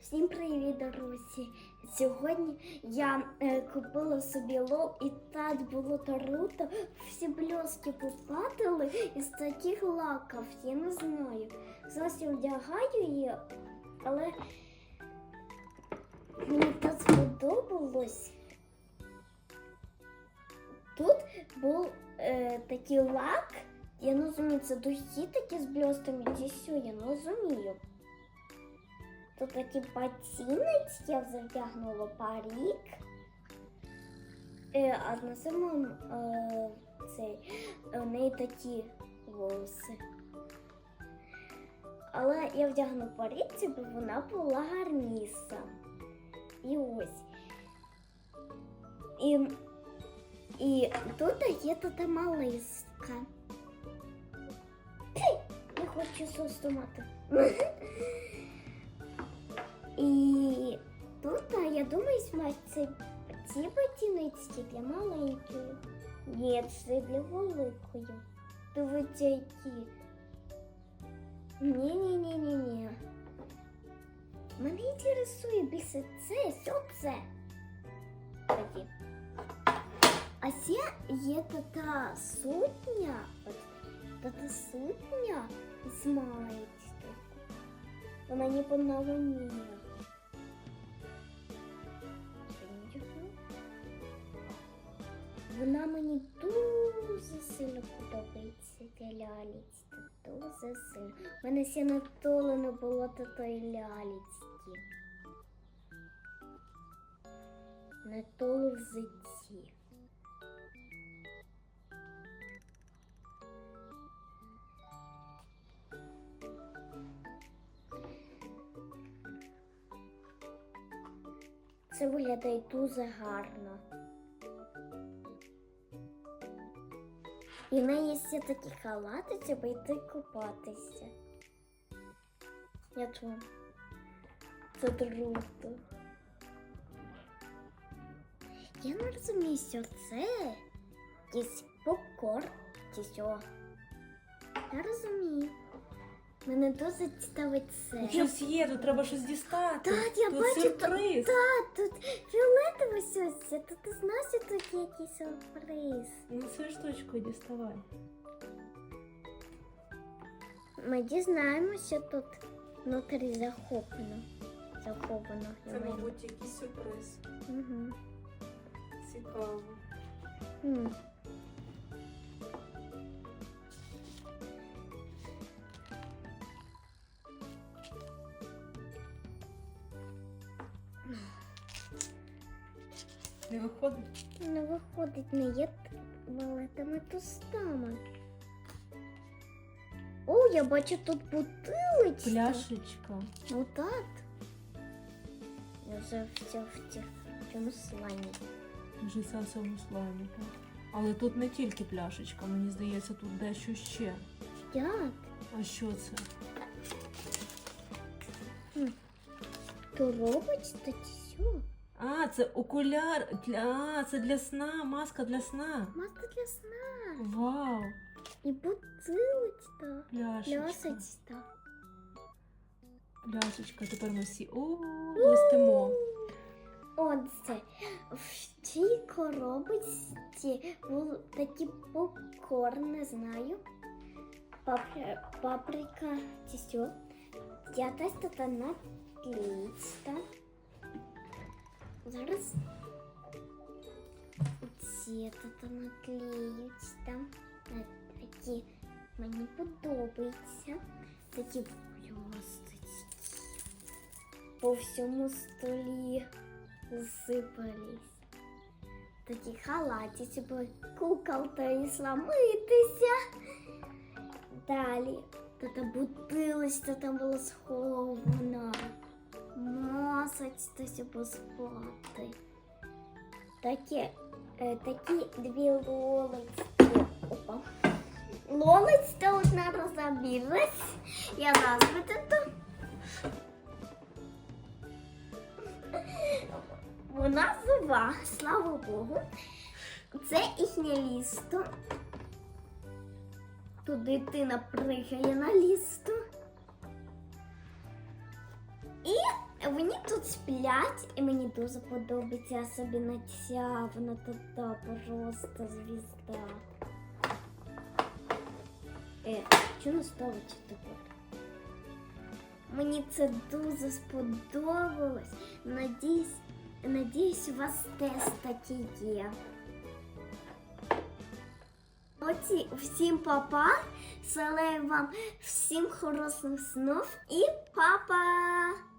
Всім привіт, друзі! Сьогодні я е, купила собі лов і так було круто. Всі бльоски попадали із таких лаків, я не знаю. Я вдягаю її, але мені так сподобалось. Тут був е, такий лак, я не розумію, це духи такі з бльостами, чи я не розумію. Тут такі ботиночки, я завдягнула парік. Е, а на самому е, цей, у неї такі волоси. Але я вдягну парік, щоб вона була гарніша. І ось. І, і тут є тут малиска. Я хочу сос томату. І тут, я думаю, смак це ці ботиночки для маленької. Ні, це для великої. Дивіться, які. Ні-ні-ні-ні-ні. Мене інтересує більше це, що це. Тоді. А ще є така сутня. Така сутня з маєчкою. Вона не поновлена. Вона мені дуже сильно подобається ця лялечка. Дуже сильно. У мене ще натолено було такої лялечки. Не толу в житті. Це виглядає дуже гарно. І в неї є такі халати, щоб йти купатися. Я чую. Це круто. Я не розумію, що це якийсь попкорн чи що. Я розумію. Мене дуже цікавить це. Щось є, тут треба щось дістати. Так, я тут бачу, сюрприз. Так, тут фіолетове щось, є, тут ти знаєш, що тут є якийсь сюрприз. Ну, цю штучку діставай. Ми дізнаємося, що тут внутрі захоплено. Заховано. я Це, маю. мабуть, якийсь сюрприз. Угу. Цікаво. М. Не виходить? Не виходить, не є валетами тостами. О, я бачу тут бутилочка. Пляшечка. Ну так. Я вже все в цих- в цьому слаймі. Вже це в цьому слаймі. так. Але тут не тільки пляшечка, мені здається, тут дещо ще. Як? А що це? Робить та все. Це окуляр. Для... А, це для сна, маска для сна. Маска для сна. Вау! І бутилочка. Пляшечка. Пляшечка. Тепер ми всі у листимо. Отже, в цій коробочці були такі попкорн, не знаю. Папри... Паприка чи що. Якась така наклеїчка. Зараз ці така наклеїчка. Е, Такі мені подобаються. Такі блісточки по всьому столі зсипались. Такі халаті, щоб куколка йшла митися. Далі та бутилочка там була схована. Масочка, щоб спати. Такі, е, такі дві лолочки. Опа. Лолочка одна розбилась. Я розбита тут. Вона жива, слава Богу. Це їхнє лісто. Тут дитина пригає на лісто. І в тут сплять, і мені дуже подобається особливо ця, вона та просто звізда. Е, що не ставить тепер? Мені це дуже сподобалось. Надіюсь, надіюсь, у вас теж такі є. Оці всім папа. Селею вам всім хороших снов і папа!